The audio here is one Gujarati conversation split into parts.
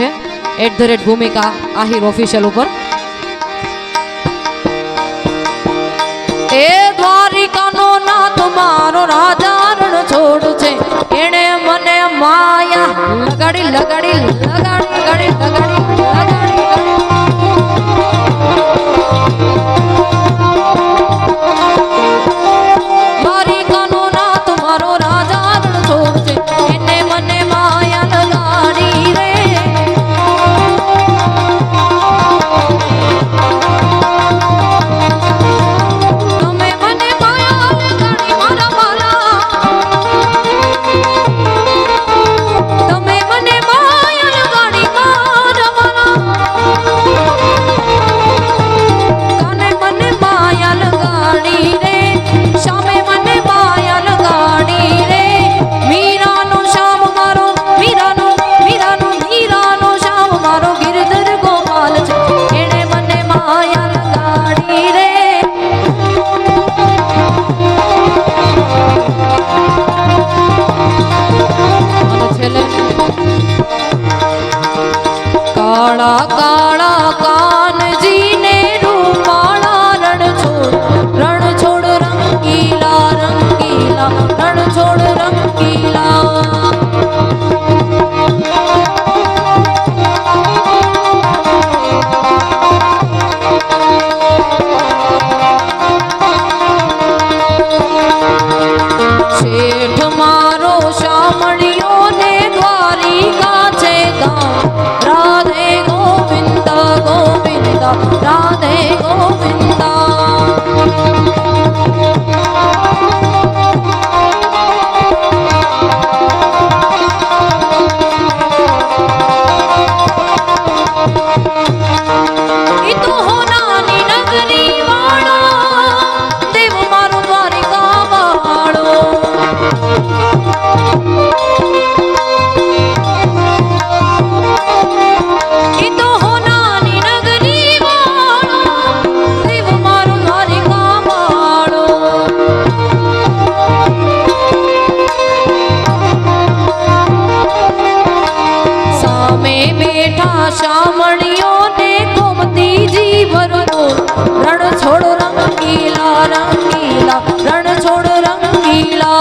છે. એટ ધ રેટ ભૂમિકા આહિર ઓફિશિયલ ઉપર. એ દ્વારિકાનો નાથ મારો રાજારણ છોડ છે એણે મને માયા લગાડી લગાડી લગાડી. કાળા કાળા સામે બેઠા શામળીઓને ગોમતીજી ભરપૂર રણ છોડ રંગીલા રંગીલા રણ છોડ રંગીલા.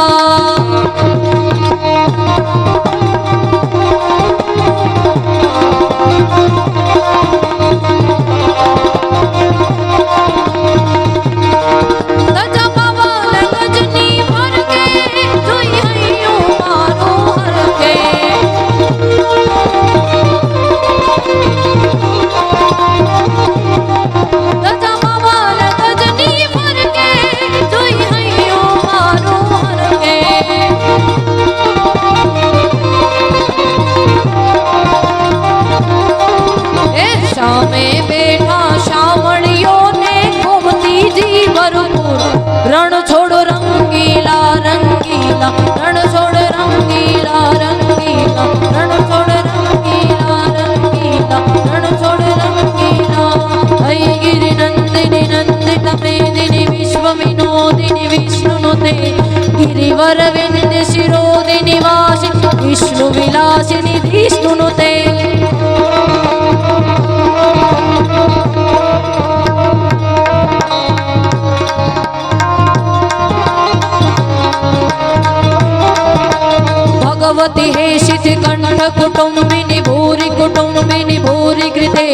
કુટુંબિની ભૂરી કુટુંબિની ભૂરી કૃતે.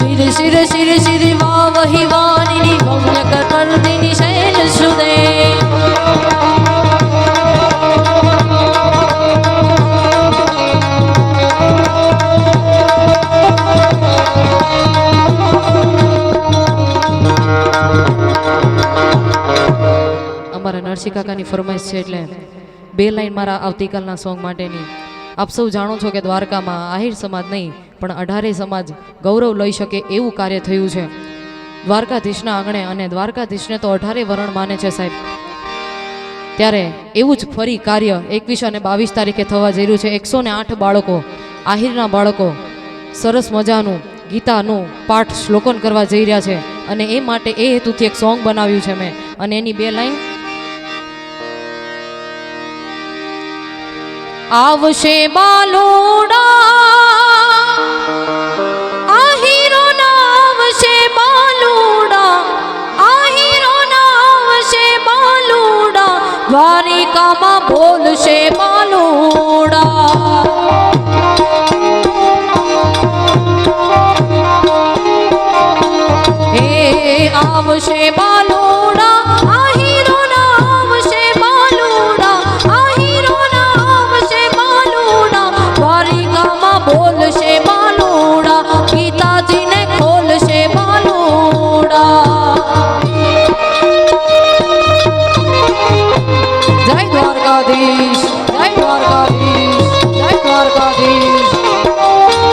શિર શિર શિર શિર, વાવહી વાનિની ભવ્ય કટર્દિની શૈલ સુદે. અમારા નરસિંહ કાકાની ફરમાઈશ છે એટલે બે લાઈન મારા આવતીકાલના સોંગ માટેની. આપ સૌ જાણો છો કે દ્વારકામાં આહિર સમાજ નહીં, પણ અઢારે સમાજ ગૌરવ લઈ શકે એવું કાર્ય થયું છે. દ્વારકાધીશના આંગણે અને દ્વારકાધીશને તો અઢારે વરણ માને છે સાહેબ. ત્યારે એવું જ ફરી કાર્ય એકવીસ અને બાવીસ તારીખે થવા જઈ રહ્યું છે. એકસો ને આઠ બાળકો, આહિરના બાળકો, સરસ મજાનું ગીતાનું પાઠ શ્લોકન કરવા જઈ રહ્યા છે. અને એ માટે એ હેતુથી એક સોંગ બનાવ્યું છે મેં. અને એની બે લાઈન આવશે બાલોડા.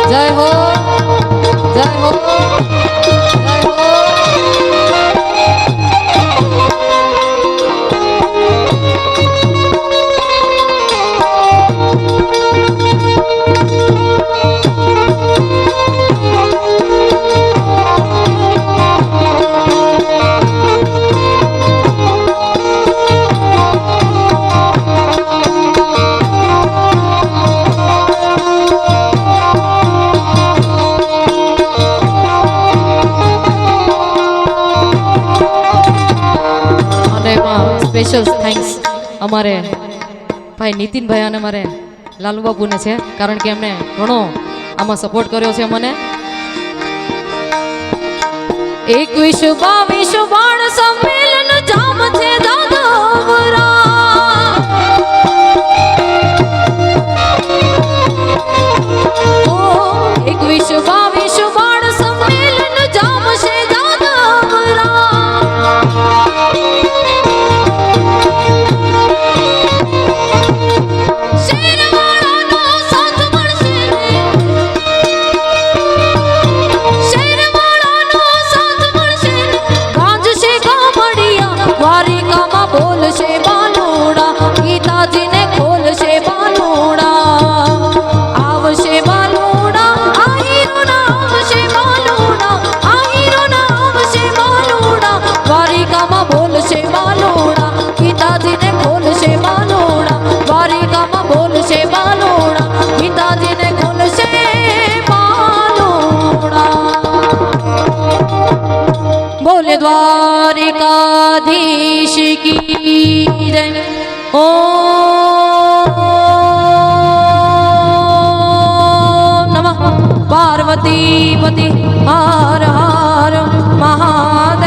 在后。સ્પેશિયલ થેન્ક્સ અમારે ભાઈ નીતિનભાઈ અને અમારે લાલુબાબુને છે, કારણ કે એમણે ઘણો આમાં સપોર્ટ કર્યો છે મને એકવીસ બાવીસ બાણ સંમેલન જામ છે એકવીસ બાવીસ કી જય ઓ નમઃ પાર્વતી પતિ હર હર મહાદેવ